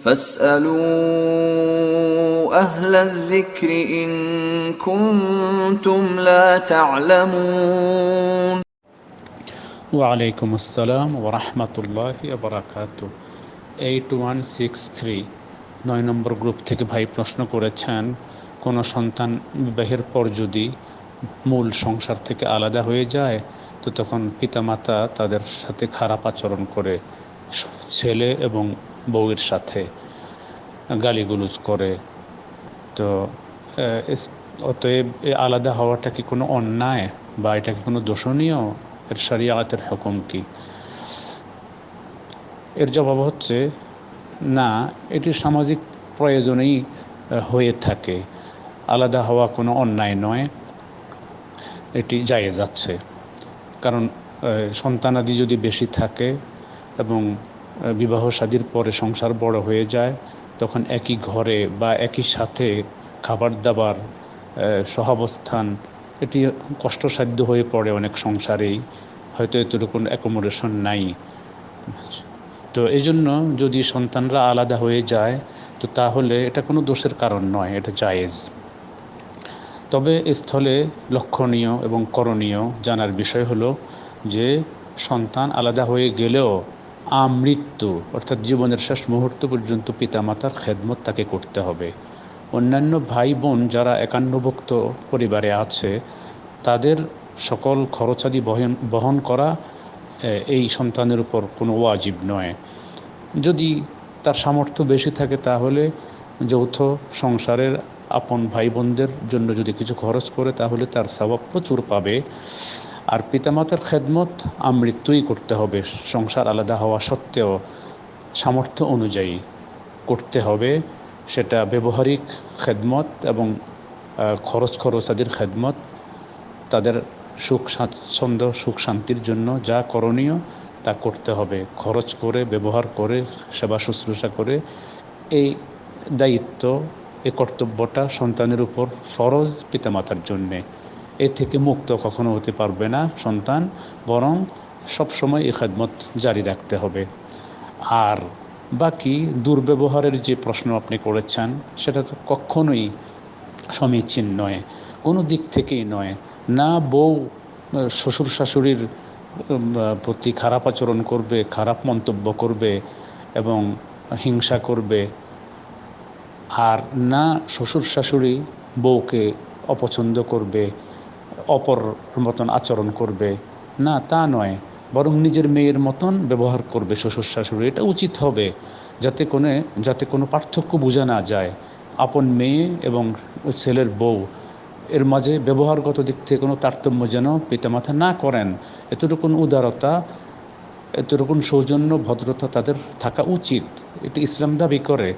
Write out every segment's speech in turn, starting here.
فاسألوا أهل الذكر إن كنتم لا تعلمون ওয়ালাইকুম আসসালাম ওরহমতুল্লাহ বারাকাত এইট ওয়ান সিক্স থ্রি নয় নম্বর গ্রুপ থেকে ভাই প্রশ্ন করেছেন কোনো সন্তান বিবাহের পর যদি মূল সংসার থেকে আলাদা হয়ে যায় তো তখন পিতামাতা তাদের সাথে খারাপ আচরণ করে ছেলে এবং বউয়ের সাথে গালিগুলোজ করে, তো অতএব আলাদা হওয়াটা কি কোনো অন্যায় বা এটা কি কোনো দোষণীয়? এর শরিয়াতের হুকুম কি? এর জবাব হচ্ছে, না, এটি সামাজিক প্রয়োজনেই হয়ে থাকে। আলাদা হওয়া কোনো অন্যায় নয়, এটি জায়েজ যাচ্ছে কারণ সন্তানাদি যদি বেশি থাকে এবং বিবাহ শাদীর পরে সংসার বড় হয়ে যায়, তখন একই ঘরে বা একই সাথে খাবার দাবার সহাবস্থান, এটি কষ্টসাধ্য হয়ে পড়ে অনেক সংসারেই, হয়তো এতটুকু অ্যাকোমোডেশন নাই। তো এই জন্য যদি সন্তানরা আলাদা হয়ে যায়, তো তাহলে এটা কোনো দোষের কারণ নয়, এটা জায়েজ। তবে স্থলে লক্ষণীয় এবং করণীয় জানার বিষয় হলো যে, সন্তান আলাদা হয়ে গেলেও আমৃত্যু, অর্থাৎ জীবনের শেষ মুহূর্ত পর্যন্ত পিতামাতার খেদমত তাকে করতে হবে। অন্যান্য ভাই বোন যারা একান্নভুক্ত পরিবারে আছে, তাদের সকল খরচাদি বহন বহন করা এই সন্তানের উপর কোনো ওয়াজিব নয়। যদি তার সামর্থ্য বেশি থাকে তাহলে যৌথ সংসারের আপন ভাই বোনদের জন্য যদি কিছু খরচ করে তাহলে তার স্বভাব প্রচুর পাবে। আর পিতামাতার খেদমত আমৃত্যুই করতে হবে। সংসার আলাদা হওয়া সত্ত্বেও সামর্থ্য অনুযায়ী করতে হবে। সেটা ব্যবহারিক খেদমত এবং খরচ খরচাদির খেদমত। তাদের সুখ স্বাচ্ছন্দ্য সুখ শান্তির জন্য যা করণীয় তা করতে হবে। খরচ করে, ব্যবহার করে, সেবা শুশ্রূষা করে, এই দায়িত্ব, এই কর্তব্যটা সন্তানের উপর ফরজ পিতামাতার জন্যে। এ থেকে মুক্ত কখনো হতে পারবে না সন্তান, বরং সবসময় এই খেদমত জারি রাখতে হবে। আর বাকি দুর্ব্যবহারের যে প্রশ্ন আপনি করেছেন, সেটা তো কখনোই সমীচীন নয়, কোনো দিক থেকেই নয়। না বউ, শ্বশুর শাশুড়ির প্রতি খারাপ আচরণ করবে, খারাপ মন্তব্য করবে এবং হিংসা করবে। আর না শ্বশুর শাশুড়ি বউকে অপছন্দ করবে অপর মতন আচরণ করবে। না, তা নয়। বরং নিজের মেয়ের মতন ব্যবহার করবে শ্বশুর শাশুড়ি। এটা উচিত হবে। যাতে কোনো যাতে কোনো পার্থক্য বোঝা না যায়। আপন মেয়ে এবং ছেলের বউ, এর মাঝে ব্যবহারগত দিক থেকে কোনো তারতম্য যেন পিতামাতা না করেন। এতটুকু উদারতা এতটুকু সৌজন্য, ভদ্রতা তাদের থাকা উচিত। এটি ইসলাম দাবি করে।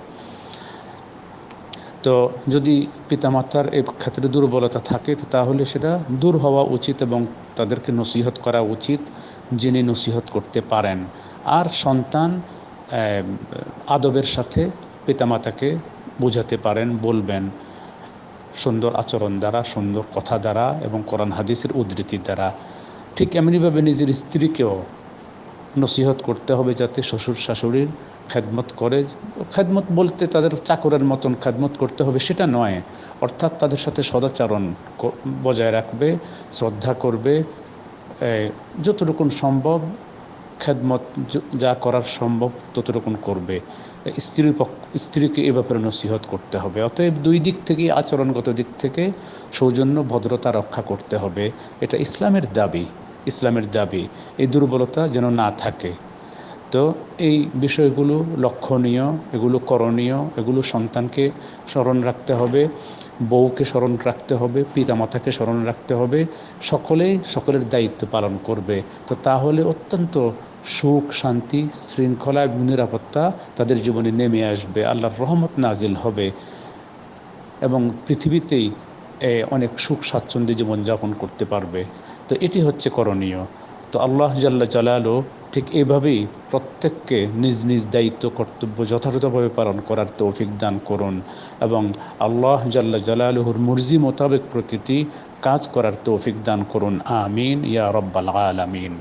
তো যদি পিতামাতার এই ক্ষেত্রে দুর্বলতা থাকে, তো তাহলে সেটা দূর হওয়া উচিত এবং তাদেরকে নসিহত করা উচিত যিনি নসিহত করতে পারেন। আর সন্তান আদবের সাথে পিতামাতাকে বোঝাতে পারেন, বলবেন, সুন্দর আচরণ দ্বারা, সুন্দর কথা দ্বারা এবং কোরআন হাদিসের উদ্ধৃতি দ্বারা। ঠিক এমনিভাবে নিজের স্ত্রীকেও নসিহত করতে হবে যাতে শ্বশুর শাশুড়ির খেদমত করে। খেদমত বলতে তাদের চাকরের মতন খেদমত করতে হবে সেটা নয়। অর্থাৎ তাদের সাথে সদাচরণ বজায় রাখবে, শ্রদ্ধা করবে যতটুকুন সম্ভব খেদমত যা করার সম্ভব ততটুকুন করবে। স্ত্রীর পক্ষ স্ত্রীকে এ ব্যাপারে নসিহত করতে হবে। অতএব দুই দিক থেকেই আচরণগত দিক থেকে সৌজন্য, ভদ্রতা রক্ষা করতে হবে। এটা ইসলামের দাবি। ইসলামের দাবি, এই দুর্বলতা যেন না থাকে। তো এই বিষয়গুলো লক্ষণীয়, এগুলো করণীয়, এগুলো সন্তানকে স্মরণ রাখতে হবে, বউকে স্মরণ রাখতে হবে, পিতামাতাকে স্মরণ রাখতে হবে সকলেই সকলের দায়িত্ব পালন করবে। তো তাহলে অত্যন্ত সুখ, শান্তি, শৃঙ্খলা এবং নিরাপত্তা তাদের জীবনে নেমে আসবে। আল্লাহর রহমত নাজিল হবে। এবং পৃথিবীতেই অনেক সুখ স্বাচ্ছন্দ্যে জীবনযাপন করতে পারবে। তো এটি হচ্ছে করণীয়। তো আল্লাহ জাল্লা জালালও ঠিক এইভাবেই প্রত্যেককে নিজ নিজ দায়িত্ব, কর্তব্য যথাযথভাবে পালন করার তৌফিক দান করুন এবং আল্লাহ জাল্লা জালালুহুর মুরজি মোতাবেক প্রতিটি কাজ করার তৌফিক দান করুন। আমিন। ইয়া রব্বাল আলামিন।